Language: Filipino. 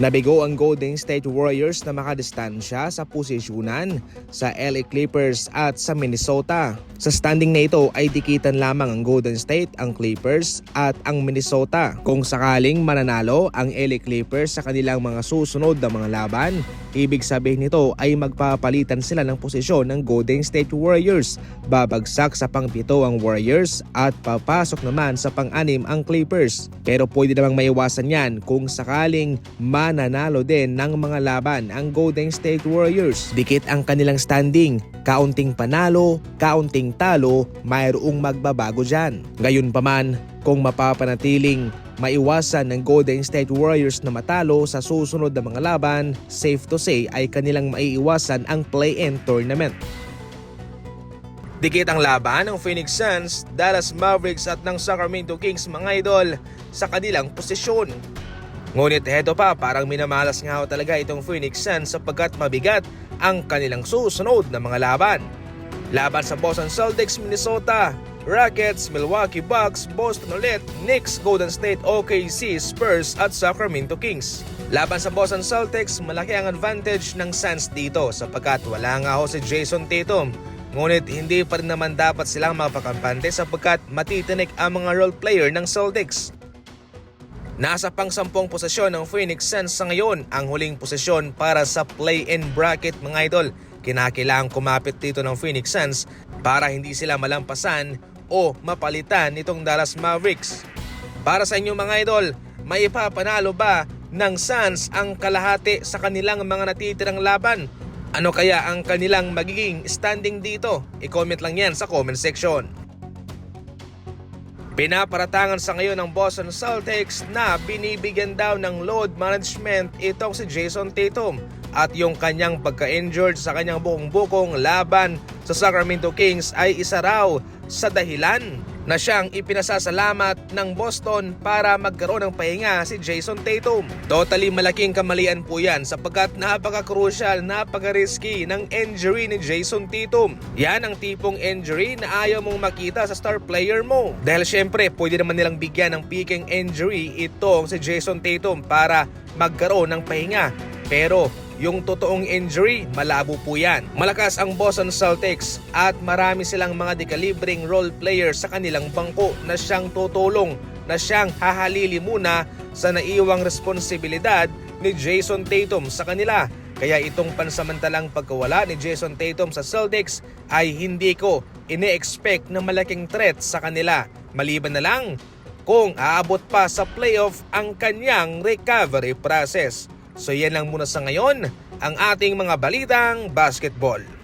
Nabigo ang Golden State Warriors na makadistansya sa posisyonan sa LA Clippers at sa Minnesota. Sa standing na ito ay dikitan lamang ang Golden State, ang Clippers at ang Minnesota. Kung sakaling mananalo ang LA Clippers sa kanilang mga susunod na mga laban, ibig sabihin nito ay magpapalitan sila ng posisyon ng Golden State Warriors. Babagsak sa pangpito ang Warriors at papasok naman sa pang-anim ang Clippers. Pero pwede namang maiwasan yan kung sakaling mananalo din ng mga laban ang Golden State Warriors. Dikit ang kanilang standing, kaunting panalo, kaunting talo, mayroong magbabago dyan. Gayon pa man, kung mapapanatiling maiwasan ng Golden State Warriors na matalo sa susunod na mga laban, safe to say ay kanilang maiiwasan ang play-in tournament. Dikit ang laban ng Phoenix Suns, Dallas Mavericks at ng Sacramento Kings mga idol sa kanilang posisyon. Ngunit heto pa parang minamalas nga ho talaga itong Phoenix Suns sapagkat mabigat ang kanilang susunod na mga laban. Laban sa Boston Celtics, Minnesota, Rockets, Milwaukee Bucks, Boston ulit, Knicks, Golden State, OKC, Spurs at Sacramento Kings. Laban sa Boston Celtics, malaki ang advantage ng Suns dito sapagkat wala nga ho si Jason Tatum. Ngunit hindi pa rin naman dapat silang mapakampante sapagkat matitinik ang mga role player ng Celtics. Nasa pang-sampung posisyon ng Phoenix Suns sa ngayon ang huling posisyon para sa play-in bracket mga idol. Kinakailangang kumapit dito ng Phoenix Suns para hindi sila malampasan o mapalitan nitong Dallas Mavericks. Para sa inyo mga idol, may ipapanalo ba ng Suns ang kalahati sa kanilang mga natitirang laban? Ano kaya ang kanilang magiging standing dito? I-comment lang yan sa comment section. Pinaparatangan sa ngayon ng Boston Celtics na binibigyan daw ng load management itong si Jason Tatum at yung kanyang pagka-injured sa kanyang buong-bukong laban sa Sacramento Kings ay isa raw sa dahilan na siyang ipinasasalamat ng Boston para magkaroon ng pahinga si Jason Tatum. Totally malaking kamalian po yan sapagkat napaka-crucial, napaka-risky ng injury ni Jason Tatum. Yan ang tipong injury na ayaw mong makita sa star player mo. Dahil syempre, pwede naman nilang bigyan ng peaking injury itong si Jason Tatum para magkaroon ng pahinga. Pero yung totoong injury, malabo po yan. Malakas ang Boston Celtics at marami silang mga dekalibreng role player sa kanilang bangko na siyang tutulong, na siyang hahalili muna sa naiwang responsibilidad ni Jason Tatum sa kanila. Kaya itong pansamantalang pagkawala ni Jason Tatum sa Celtics ay hindi ko ine-expect na malaking threat sa kanila. Maliban na lang kung aabot pa sa playoff ang kanyang recovery process. So yan lang muna sa ngayon ang ating mga balitang basketball.